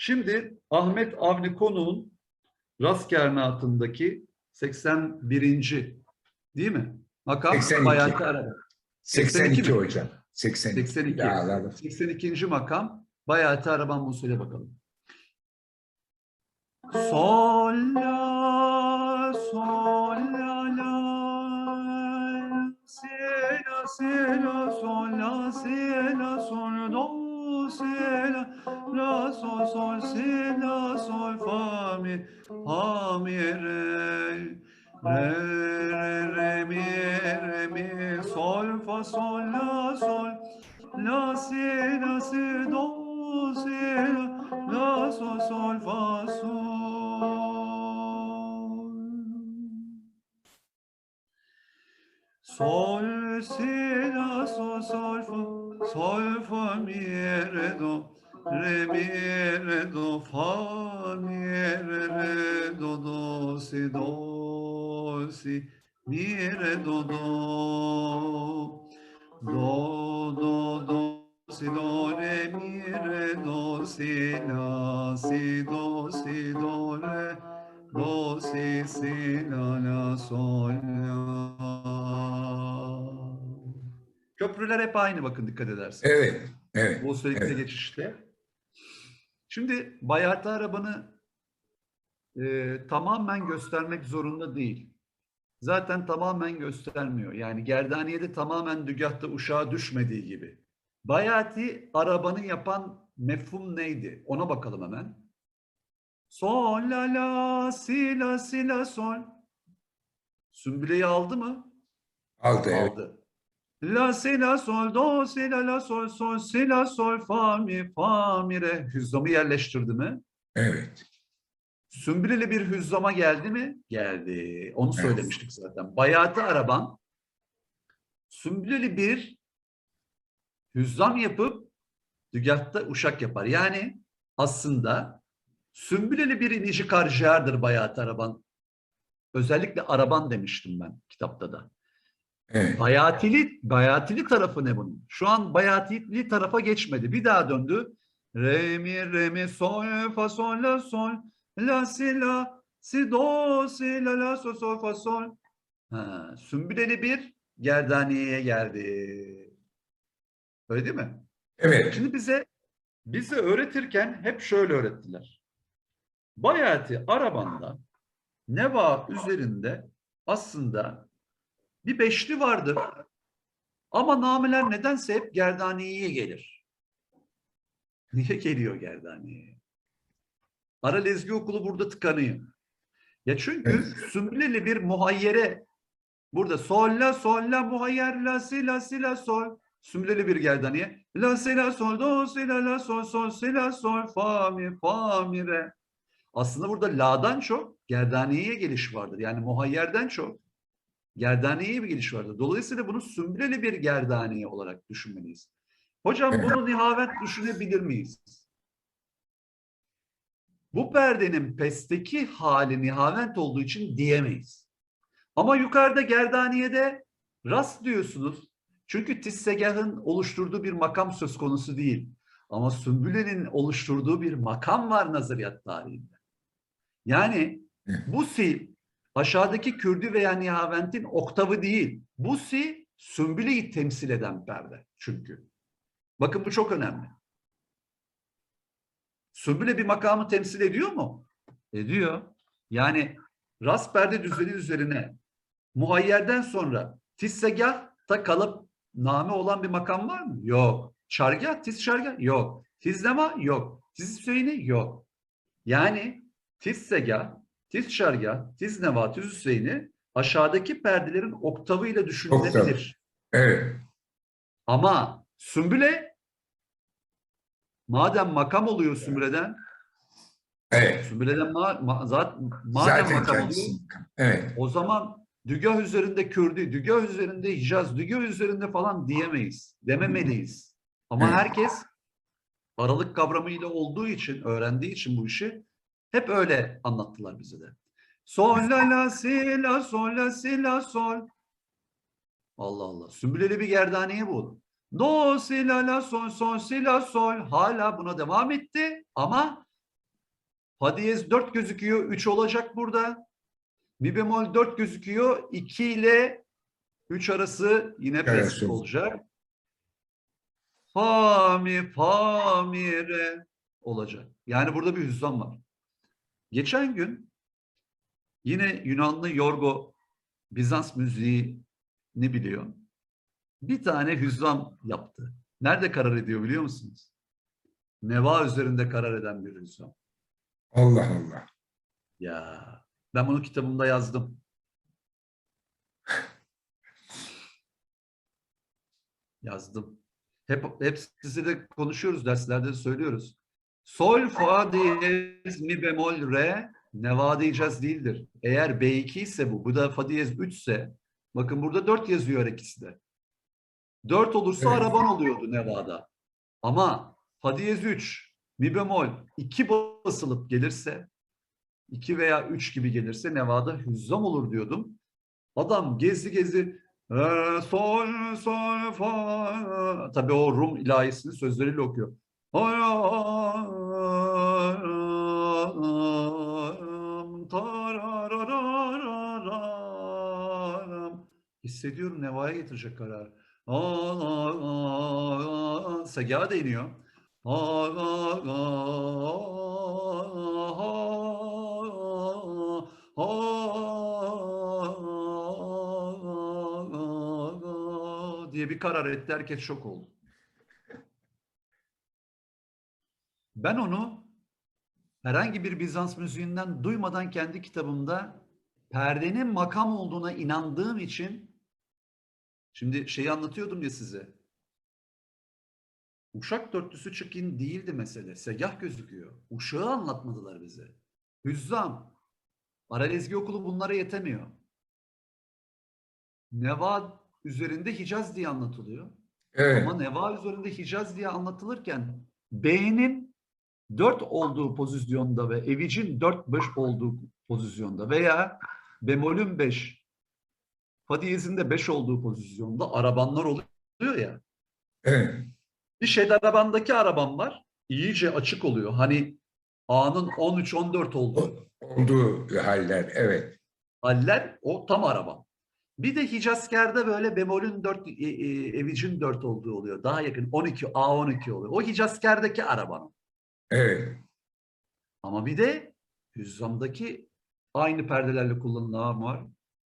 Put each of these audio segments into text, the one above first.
Şimdi Ahmet Avni Konuğ'un rast kernatındaki 81. değil mi? Makam 82. Bayati Araba. 82 82 mi? hocam. 82. 82. Ya, Allah. 82. makam Bayati Araban bu söyle bakalım. Sol la sol la la si la si la sol la si la sol do si la la sol sol si la sol fa mi fa mi re re re re mi re mi sol fa sol la sol la si la si do si la sol sol fa sol. Sol si la sol sol fa sol fa mi re do re mi re do fa mi re re do do si do si mi re do do do do do si do re mi re do si la si do si do re do si si la la sol la. Köprüler hep aynı bakın dikkat ederseniz. Evet. Evet. Bu sürekli evet. geçişte. Şimdi Bayati arabanı e, tamamen göstermek zorunda değil. Zaten tamamen göstermiyor. Yani Gerdaniye'de tamamen dügahta uşağa düşmediği gibi. Bayati arabanı yapan mefhum neydi? Ona bakalım hemen. Sol la la si la si la sol. Sümbüleyi aldı mı? Aldı. Evet. La si la sol do si la la sol sol si la sol fa mi fa mi re hüzzamı yerleştirdi mi? evet. Sümbüleli bir hüzzama geldi mi? Geldi. Onu Evet. söylemiştik zaten. Bayatı araban sümbüleli bir hüzzam yapıp dügahta uşak yapar. Yani aslında sümbüleli bir inici karciğerdir bayatı araban. Özellikle araban demiştim ben kitapta da. Evet. Bayatili, bayatili tarafı ne bunun? Şu an bayatili tarafa geçmedi. Bir daha döndü. Re mi re mi sol fa sol la sol la si la si do si la la sol sol fa sol. Ha, sümbüleli bir gerdaniyeye geldi. Öyle değil mi? Evet. Şimdi bize bize öğretirken hep şöyle öğrettiler. Bayati arabanda neva üzerinde aslında bir beşli vardır. Ama nameler nedense hep gerdaniyeye gelir. Niye geliyor gerdaniyeye? Ara Lezgi Okulu burada tıkanıyor. Ya çünkü Evet. bir muhayyere burada sol la sol la muhayyer la si la si la sol sümbüleli bir gerdaniye la si la sol do si la la sol sol si la sol fa mi fa mi re aslında burada la'dan çok gerdaniyeye geliş vardır. Yani muhayyerden çok gerdaniyeye bir geliş vardır. Dolayısıyla bunu sümbüleli bir gerdaniye olarak düşünmeliyiz. Hocam bunu nihavent düşünebilir miyiz? Bu perdenin pesteki hali nihavent olduğu için diyemeyiz. Ama yukarıda gerdaniyede rast diyorsunuz. Çünkü tissegahın oluşturduğu bir makam söz konusu değil. Ama sümbülenin oluşturduğu bir makam var nazariyat tarihinde. Yani bu si aşağıdaki kürdü veya nihaventin oktavı değil. Bu si sümbüleyi temsil eden perde çünkü. Bakın bu çok önemli. Sümbüle bir makamı temsil ediyor mu? Ediyor. Yani rast perde düzeni üzerine muhayyerden sonra tissegahta kalıp name olan bir makam var mı? Yok. Şargah, tiz şargah? Yok. Tizlema? Yok. Tiz Hüseyin'i? Yok. Yani tissegah, tiz şargah, tiz neva, tiz Hüseyin'i aşağıdaki perdelerin oktavıyla düşünülebilir. Evet. Ama sümbüle madem makam oluyor sümbüleden Evet. sümbüleden ma, ma, zat, madem Zaten makam oluyor kendisi. Evet. o zaman dügah üzerinde Kürdü, dügah üzerinde Hicaz, dügah üzerinde falan diyemeyiz. Dememeliyiz. Ama Evet. herkes aralık kavramıyla olduğu için, öğrendiği için bu işi hep öyle anlattılar bize de. Sol la la si la sol la si la sol. Allah Allah. Sümbüleli bir gerdaniye bu. Do si la la sol sol si la sol. Hala buna devam etti ama Fa diyez 4 gözüküyor. 3 olacak burada. Mi bemol 4 gözüküyor. 2 ile 3 arası yine Evet. prestik olacak. Fa mi fa mi re olacak. Yani burada bir hüzzam var. Geçen gün yine Yunanlı Yorgo Bizans müziği ne biliyor? Bir tane hüzzam yaptı. Nerede karar ediyor biliyor musunuz? Neva üzerinde karar eden bir hüzzam. Allah Allah. Ya ben bunu kitabımda yazdım. Yazdım. Hep hep sizinle konuşuyoruz derslerde de söylüyoruz. Sol fa diyez mi bemol re neva diyeceğiz değildir. Eğer B2 ise bu, bu da fa diyez 3 ise bakın burada 4 yazıyor her ikisi de. 4 olursa Evet. araban oluyordu nevada. Ama fa diyez 3 mi bemol 2 basılıp gelirse 2 veya 3 gibi gelirse nevada hüzzam olur diyordum. Adam gezi gezi "Re, sol sol fa tabii o Rum ilahisini sözleriyle okuyor. Tararararam. Hissediyorum Neva'ya getirecek karar. Segaha değiniyor. diye bir karar etti. Herkes şok oldu. Ben onu herhangi bir Bizans müziğinden duymadan kendi kitabımda perdenin makam olduğuna inandığım için şimdi şeyi anlatıyordum ya size. Uşak dörtlüsü çıkın değildi mesele. Segah gözüküyor. Uşağı anlatmadılar bize. Hüzzam. Aralezgi okulu bunlara yetemiyor. Neva üzerinde Hicaz diye anlatılıyor. Evet. Ama Neva üzerinde Hicaz diye anlatılırken B'nin 4 olduğu pozisyonda ve Evic'in 4-5 olduğu pozisyonda veya bemolün 5, fa diyezin de 5 olduğu pozisyonda arabanlar oluyor ya. Evet. Bir şeyde arabandaki araban var. iyice açık oluyor. Hani A'nın 13-14 olduğu Olduğu haller. Evet. haller o tam araban. Bir de Hicazker'de böyle bemolün 4, e, e, Evic'in 4 olduğu oluyor. Daha yakın 12, A12 oluyor. O Hicazker'deki araban. Evet. Ama bir de hüzzamdaki aynı perdelerle kullanılan var.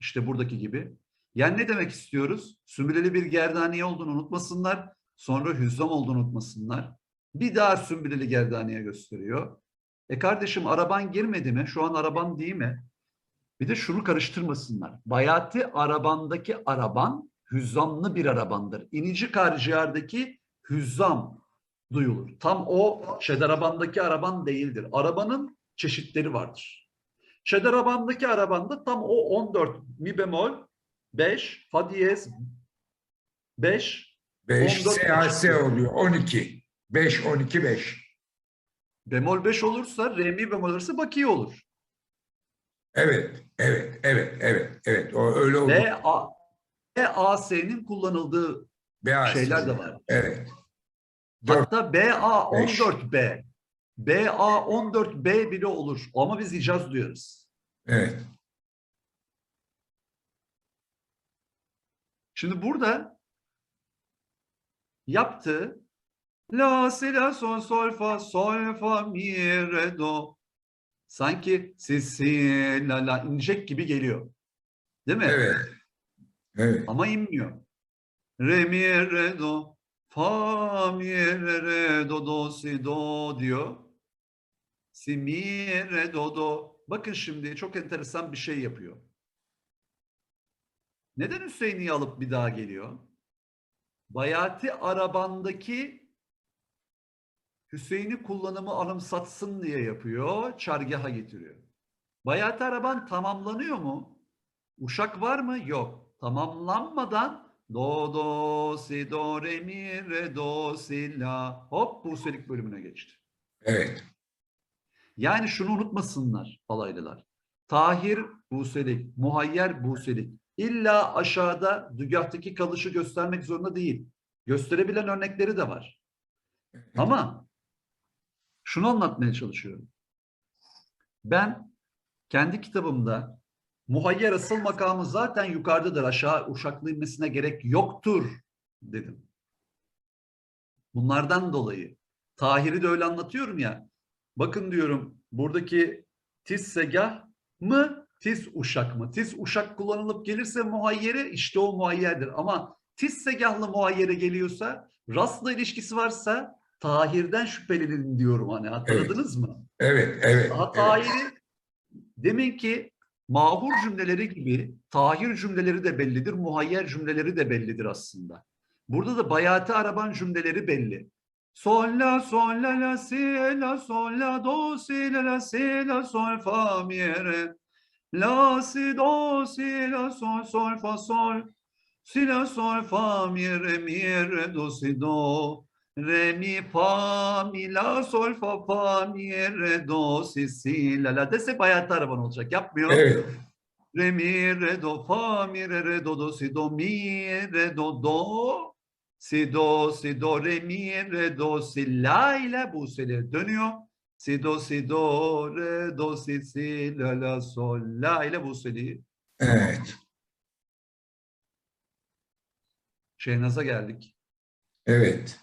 İşte buradaki gibi. Yani ne demek istiyoruz? Sümbüleli bir gerdaniye olduğunu unutmasınlar. Sonra hüzzam olduğunu unutmasınlar. Bir daha sümbüleli gerdaniye gösteriyor. E kardeşim araban girmedi mi? Şu an araban değil mi? Bir de şunu karıştırmasınlar. Bayati arabandaki araban hüzzamlı bir arabandır. İnici karciyardaki hüzzam duyulur. Tam o şedarabandaki araban değildir. Arabanın çeşitleri vardır. Şedarabandaki arabanda tam o 14 mi bemol 5 fa diyez 5 5 14 SAS oluyor. 12. 5, 12, 5. bemol 5 olursa re mi bemol olursa bakiye olur. Evet. Evet. Evet. Evet. Evet. O öyle oldu. B A B A S'nin kullanıldığı BAS. şeyler de var. Evet. Hatta BA Beş. 14B. BA 14B bile olur. Ama biz icaz diyoruz. Evet. Şimdi burada yaptığı la si la sol sol fa sol fa mi re do sanki si si la la inecek gibi geliyor. Değil mi? Evet. Evet. Ama inmiyor. Re mi re do fa mi re do do si do diyor. Si mi re do do. Bakın şimdi çok enteresan bir şey yapıyor. Neden Hüseyin'i alıp bir daha geliyor? Bayati arabandaki Hüseyin'i kullanımı anımsatsın diye yapıyor, çargaha getiriyor. Bayati araban tamamlanıyor mu? Uşak var mı? Yok. Tamamlanmadan do do si do re mi re do si la hop Buselik bölümüne geçti. Evet. Yani şunu unutmasınlar alaylılar. Tahir Buselik, Muhayyer Buselik. İlla aşağıda dügahtaki kalışı göstermek zorunda değil. Gösterebilen örnekleri de var. Ama şunu anlatmaya çalışıyorum. Ben kendi kitabımda muhayyer asıl makamı zaten yukarıdadır. Aşağı uşaklı inmesine gerek yoktur dedim. Bunlardan dolayı. Tahir'i de öyle anlatıyorum ya. Bakın diyorum buradaki tiz segah mı tiz uşak mı? Tiz uşak kullanılıp gelirse muhayyere işte o muhayyerdir. Ama tiz segahlı muhayyere geliyorsa rastla ilişkisi varsa Tahir'den şüphelenin diyorum hani hatırladınız mı? Evet, evet. Daha evet. Tahir'i demin ki mahur cümleleri gibi tahir cümleleri de bellidir, muhayyer cümleleri de bellidir aslında. Burada da bayati araban cümleleri belli. Sol la sol la la si la sol la do si la la si la sol fa mi re la si do si la sol sol fa sol si la sol fa mi re mi re do si do re mi fa mi la sol fa fa mi re do si si la la dese bayat araban olacak yapmıyor. Evet, Re mi re do fa mi re re do do si do mi re do do si do si do re mi re do si la ile bu sele dönüyor. Si do si do re do si si la la sol la ile bu seli. evet, Şehnaz'a geldik. evet.